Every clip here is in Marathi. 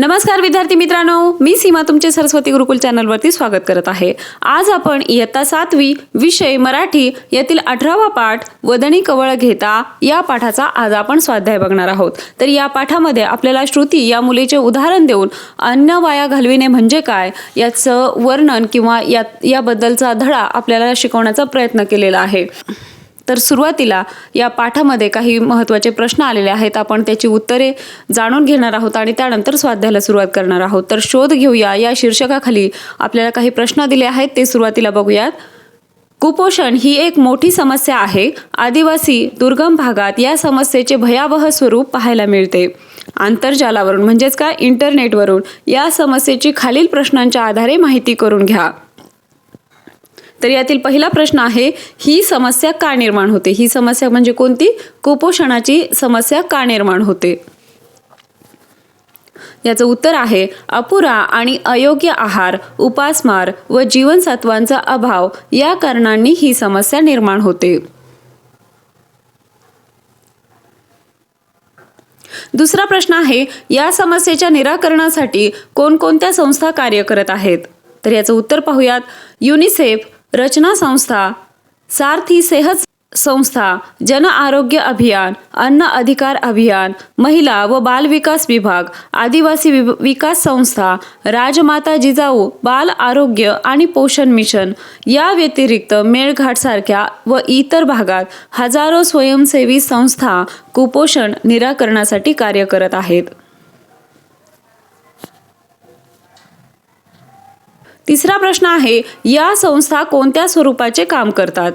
नमस्कार विद्यार्थी मित्रांनो. मी सीमा तुमचे सरस्वती गुरुकुल चॅनलवरती स्वागत करत आहे. आज आपण इयत्ता सातवी विषय मराठी यातील अठरावा पाठ वदनी कवळ घेता या पाठाचा आज आपण स्वाध्याय बघणार आहोत. तर या पाठामध्ये आपल्याला श्रुती या मुलीचे उदाहरण देऊन अन्न वाया घालविणे म्हणजे काय याचं वर्णन किंवा या याबद्दलचा धडा आपल्याला शिकवण्याचा प्रयत्न केलेला आहे. तर सुरुवातीला या पाठामध्ये काही महत्त्वाचे प्रश्न आलेले आहेत. आपण त्याची उत्तरे जाणून घेणार आहोत आणि त्यानंतर स्वाध्यायाला सुरुवात करणार आहोत. तर शोध घेऊया. या शीर्षकाखाली आपल्याला काही प्रश्न दिले आहेत. ते सुरुवातीला बघूयात. कुपोषण ही एक मोठी समस्या आहे. आदिवासी दुर्गम भागात या समस्येचे भयावह स्वरूप पाहायला मिळते. आंतरजालावरून म्हणजेच काय? इंटरनेटवरून या समस्येची खालील प्रश्नांच्या आधारे माहिती करून घ्या. तर यातील पहिला प्रश्न आहे ही समस्या का निर्माण होते? ही समस्या म्हणजे कोणती? कुपोषणाची समस्या का निर्माण होते? याचं उत्तर आहे अपुरा आणि अयोग्य आहार उपासमार व जीवनसत्वांचा अभाव या कारणांनी ही समस्या निर्माण होते. दुसरा प्रश्न आहे या समस्येच्या निराकरणासाठी कोणकोणत्या संस्था कार्य करत आहेत? तर याचं उत्तर पाहूयात युनिसेफ रचना संस्था सारथी सेहत संस्था जन आरोग्य अभियान अन्न अधिकार अभियान महिला व बाल विकास विभाग आदिवासी विभ- विकास संस्था राजमाता जिजाऊ बाल आरोग्य आणि पोषण मिशन या व्यतिरिक्त मेळघाटसारख्या व इतर भागात हजारो स्वयंसेवी संस्था कुपोषण निराकरणासाठी कार्य करत आहेत. तिसरा प्रश्न आहे या संस्था कोणत्या स्वरूपाचे काम करतात?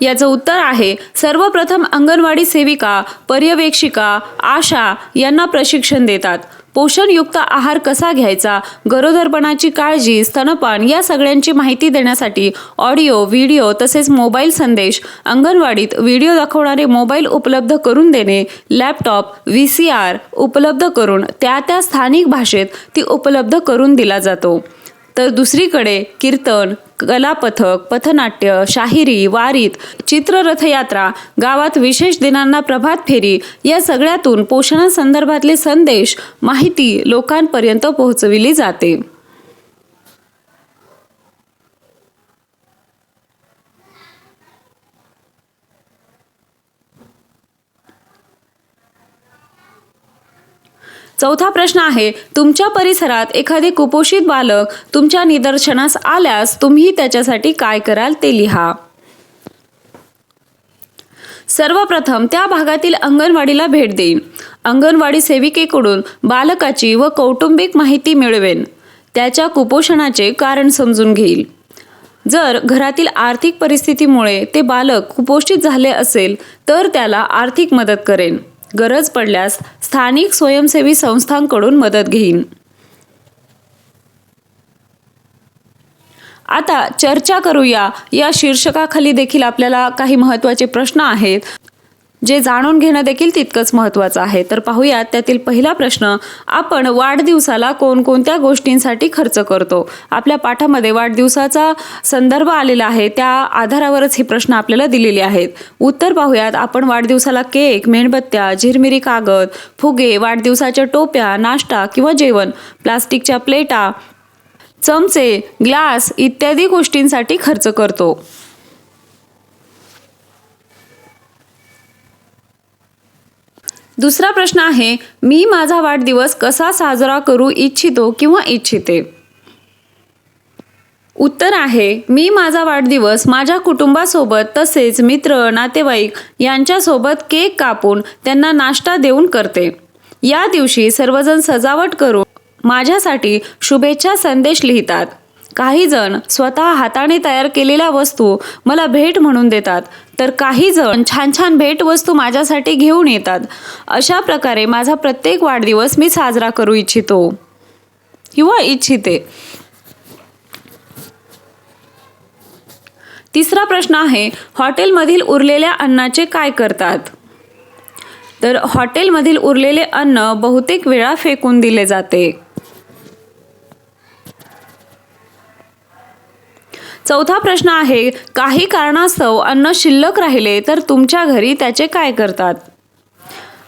याचं उत्तर आहे सर्वप्रथम अंगणवाडी सेविका पर्यवेक्षिका आशा यांना प्रशिक्षण देतात. पोषणयुक्त आहार कसा घ्यायचा गरोदरपणाची काळजी स्तनपान या सगळ्यांची माहिती देण्यासाठी ऑडिओ व्हिडिओ तसेच मोबाईल संदेश अंगणवाडीत व्हिडिओ दाखवणारे मोबाईल उपलब्ध करून देणे लॅपटॉप व्ही सी आर उपलब्ध करून त्या त्या स्थानिक भाषेत ती उपलब्ध करून दिला जातो. तर दुसरीकडे कीर्तन कलापथक पथनाट्य शाहिरी वारीत चित्ररथयात्रा गावात विशेष दिनांना प्रभात फेरी या सगळ्यातून पोषणासंदर्भातले संदेश माहिती लोकांपर्यंत पोहोचविली जाते. चौथा प्रश्न आहे तुमच्या परिसरात एखादे कुपोषित बालक तुमच्या निदर्शनास आल्यास तुम्ही त्याच्यासाठी काय कराल ते लिहा. सर्वप्रथम त्या भागातील अंगणवाडीला भेट देईन. अंगणवाडी सेविकेकडून बालकाची व कौटुंबिक माहिती मिळवेन. त्याच्या कुपोषणाचे कारण समजून घेईल. जर घरातील आर्थिक परिस्थितीमुळे ते बालक कुपोषित झाले असेल तर त्याला आर्थिक मदत करेन. गरज पडल्यास स्थानिक स्वयंसेवी संस्थांकडून मदत घेईन. आता चर्चा करूया. या शीर्षकाखाली देखील आपल्याला काही महत्त्वाचे प्रश्न आहेत. जे जाणून घेणं देखील तितकंच महत्त्वाचं आहे. तर पाहूयात त्यातील पहिला प्रश्न आपण वाढदिवसाला कोणकोणत्या गोष्टींसाठी खर्च करतो? आपल्या पाठामध्ये वाढदिवसाचा संदर्भ आलेला आहे त्या आधारावरच हे प्रश्न आपल्याला दिलेले आहेत. उत्तर पाहूयात आपण वाढदिवसाला केक मेणबत्त्या झिरमिरी कागद फुगे वाढदिवसाच्या टोप्या नाश्ता किंवा जेवण प्लास्टिकच्या प्लेटा चमचे ग्लास इत्यादी गोष्टींसाठी खर्च करतो. दुसरा प्रश्न आहे मी माझा वाढदिवस कसा साजरा करू इच्छितो किंवा इच्छिते? उत्तर आहे मी माझा वाढदिवस माझ्या कुटुंबासोबत तसेच मित्र नातेवाईक यांच्यासोबत केक कापून त्यांना नाश्ता देऊन करते. या दिवशी सर्वजण सजावट करून माझ्यासाठी शुभेच्छा संदेश लिहितात. काही जण स्वतः हाताने तयार केलेल्या वस्तू मला भेट म्हणून देतात तर काही जण छान छान भेटवस्तू माझ्यासाठी घेऊन येतात. अशा प्रकारे माझा प्रत्येक वाढदिवस मी साजरा करू इच्छितो. किंवा इच्छिते. तिसरा प्रश्न आहे हॉटेलमधील उरलेल्या अन्नाचे काय करतात? तर हॉटेलमधील उरलेले अन्न बहुतेक वेळा फेकून दिले जाते. चौथा प्रश्न आहे काही कारणास्तव अन्न शिल्लक राहिले तर तुमच्या घरी त्याचे काय करतात?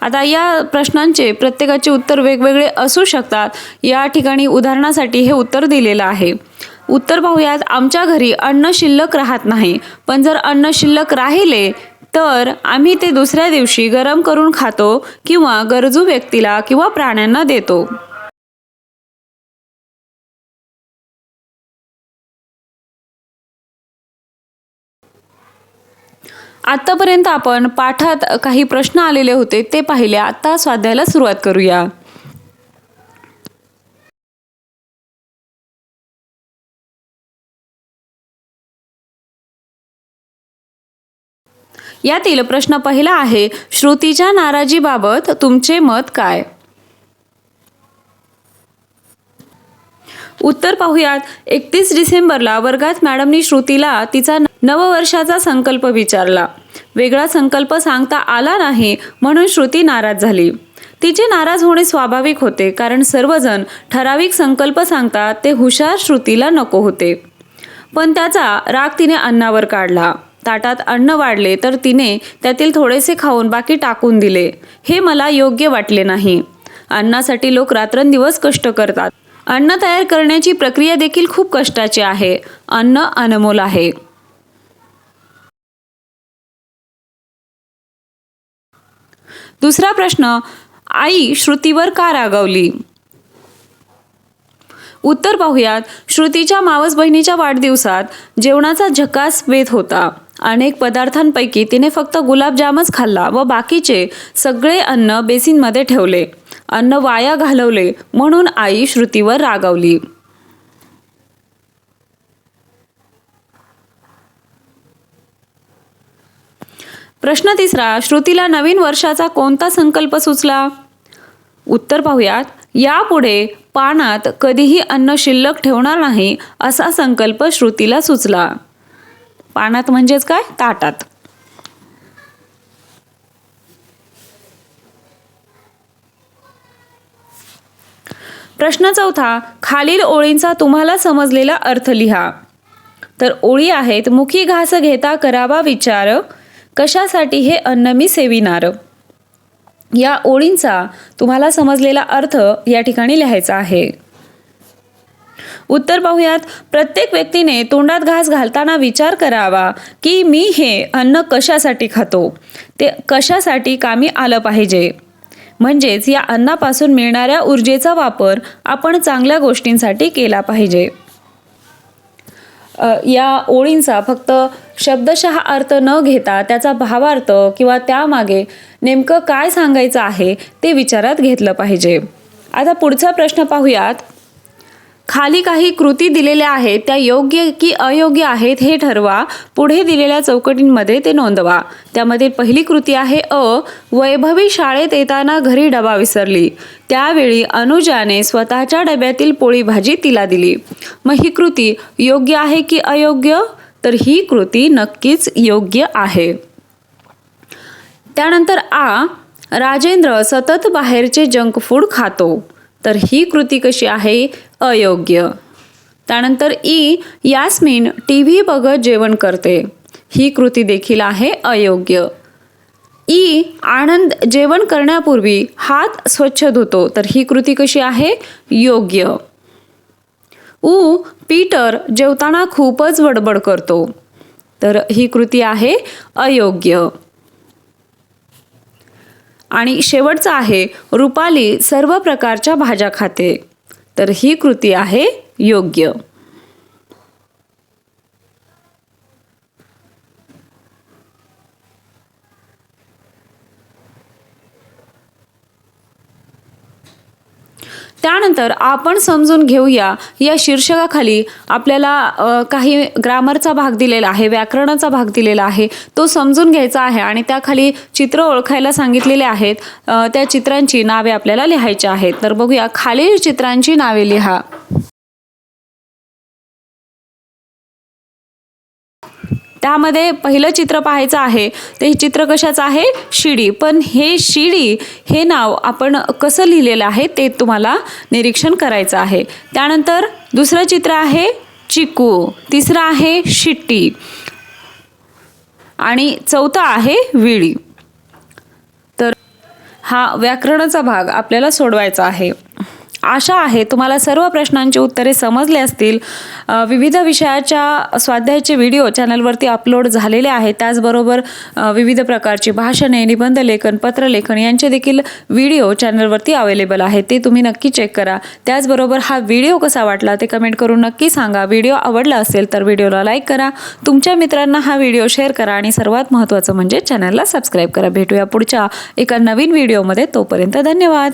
आता या प्रश्नांचे प्रत्येकाचे उत्तर वेगवेगळे असू शकतात. या ठिकाणी उदाहरणासाठी हे उत्तर दिलेलं आहे. उत्तर पाहूयात आमच्या घरी अन्न शिल्लक राहत नाही. पण जर अन्न शिल्लक राहिले तर आम्ही ते दुसऱ्या दिवशी गरम करून खातो किंवा गरजू व्यक्तीला किंवा प्राण्यांना देतो. आत्तापर्यंत आपण पाठात काही प्रश्न आलेले होते ते पाहिले. आता स्वाध्यायाला सुरुवात करूया. यातील प्रश्न पहिला आहे श्रुतीच्या नाराजीबाबत तुमचे मत काय? उत्तर पाहूयात. एकतीस डिसेंबरला वर्गात मॅडमनी श्रुतीला तिचा नववर्षाचा संकल्प विचारला. वेगळा संकल्प सांगता आला नाही म्हणून श्रुती नाराज झाली. तिचे नाराज होणे स्वाभाविक होते कारण सर्वजण ठराविक संकल्प सांगतात ते हुशार श्रुतीला नको होते. पण त्याचा राग तिने अन्नावर काढला. ताटात अन्न वाढले तर तिने त्यातील थोडेसे खाऊन बाकी टाकून दिले. हे मला योग्य वाटले नाही. अन्नासाठी लोक रात्रंदिवस कष्ट करतात. अन्न तयार करण्याची प्रक्रिया देखील खूप कष्टाची आहे. अन्न अनमोल आहे. दुसरा प्रश्न आई श्रुतीवर का रागावली? उत्तर पाहुयात श्रुतीच्या मावस बहिणीच्या वाढदिवसात जेवणाचा झकास वेध होता. अनेक पदार्थांपैकी तिने फक्त गुलाबजामच खाल्ला व बाकीचे सगळे अन्न बेसिनमध्ये ठेवले. अन्न वाया घालवले म्हणून आई श्रुतीवर रागावली. प्रश्न तिसरा श्रुतीला नवीन वर्षाचा कोणता संकल्प सुचला? उत्तर पाहूयात. यापुढे पानात कधीही अन्न शिल्लक ठेवणार नाही असा संकल्प श्रुतीला सुचला. पानात म्हणजेच काय? ताटात. प्रश्न चौथा खालील ओळींचा तुम्हाला समजलेला अर्थ लिहा. तर ओळी आहेत मुखी घास घेता करावा विचार कशासाठी हे अन्न मी सेविनार? या ओळींचा तुम्हाला समजलेला अर्थ या ठिकाणी लिहायचा आहे. उत्तर पाहूयात. प्रत्येक व्यक्तीने तोंडात घास घालताना विचार करावा की मी हे अन्न कशासाठी खातो? ते कशासाठी कामी आलं पाहिजे? म्हणजेच या अन्नापासून मिळणाऱ्या ऊर्जेचा वापर आपण चांगल्या गोष्टींसाठी केला पाहिजे. या ओळींचा फक्त शब्दशः अर्थ न घेता त्याचा भावार्थ किंवा त्यामागे नेमकं काय सांगायचं आहे ते विचारात घेतलं पाहिजे. आता पुढचा प्रश्न पाहूयात. खाली काही कृती दिलेल्या आहेत त्या योग्य की अयोग्य आहेत हे ठरवा. पुढे दिलेल्या चौकटींमध्ये ते नोंदवा. त्यामध्ये पहिली कृती आहे अ वैभवी शाळेत येताना घरी डबा विसरली. त्यावेळी अनुजाने स्वतःच्या डब्यातील पोळी भाजी तिला दिली. मग ही कृती योग्य आहे की अयोग्य? तर ही कृती नक्कीच योग्य आहे. त्यानंतर आ राजेंद्र सतत बाहेरचे जंक फूड खातो. तर ही कृती कशी आहे? अयोग्य. त्यानंतर ई यास्मिन टी व्ही बघत जेवण करते. ही कृती देखील आहे अयोग्य. ई आनंद जेवण करण्यापूर्वी हात स्वच्छ धुतो. तर ही कृती कशी आहे? योग्य. उ पीटर जेवताना खूपच बडबड करतो. तर ही कृती आहे अयोग्य. आणि शेवटचं आहे रुपाली सर्व प्रकारच्या भाज्या खाते. तर ही कृती आहे योग्य. त्यानंतर आपण समजून घेऊया या शीर्षकाखाली आपल्याला काही ग्रामरचा भाग दिलेला आहे व्याकरणाचा भाग दिलेला आहे तो समजून घ्यायचा आहे आणि त्याखाली चित्र ओळखायला सांगितलेले आहेत. त्या चित्रांची नावे आपल्याला लिहायची आहेत. तर बघूया खालील चित्रांची नावे लिहा. त्यामध्ये पहिलं चित्र पाहायचं आहे ते चित्र कशाचं आहे? शिडी. पण हे शिडी हे नाव आपण कसं लिहिलेलं आहे ते तुम्हाला निरीक्षण करायचं आहे. त्यानंतर दुसरं चित्र आहे चिकू तिसरं आहे शिट्टी आणि चौथं आहे विळी. तर हा व्याकरणाचा भाग आपल्याला सोडवायचा आहे. आशा आहे तुम्हाला सर्व प्रश्नांची उत्तरे समजले असतील. विविध विषयाच्या स्वाध्यायाचे व्हिडिओ चॅनलवरती अपलोड झालेले आहेत. त्याचबरोबर विविध प्रकारची भाषणे निबंध लेखन पत्रलेखन यांचे देखील व्हिडिओ चॅनलवरती अवेलेबल आहेत. ते तुम्ही नक्की चेक करा. त्याचबरोबर हा व्हिडिओ कसा वाटला ते कमेंट करून नक्की सांगा. व्हिडिओ आवडला असेल तर व्हिडिओला लाईक करा. तुमच्या मित्रांना हा व्हिडिओ शेअर करा आणि सर्वात महत्त्वाचं म्हणजे चॅनलला सबस्क्राईब करा. भेटूया पुढच्या एका नवीन व्हिडिओमध्ये. तोपर्यंत धन्यवाद.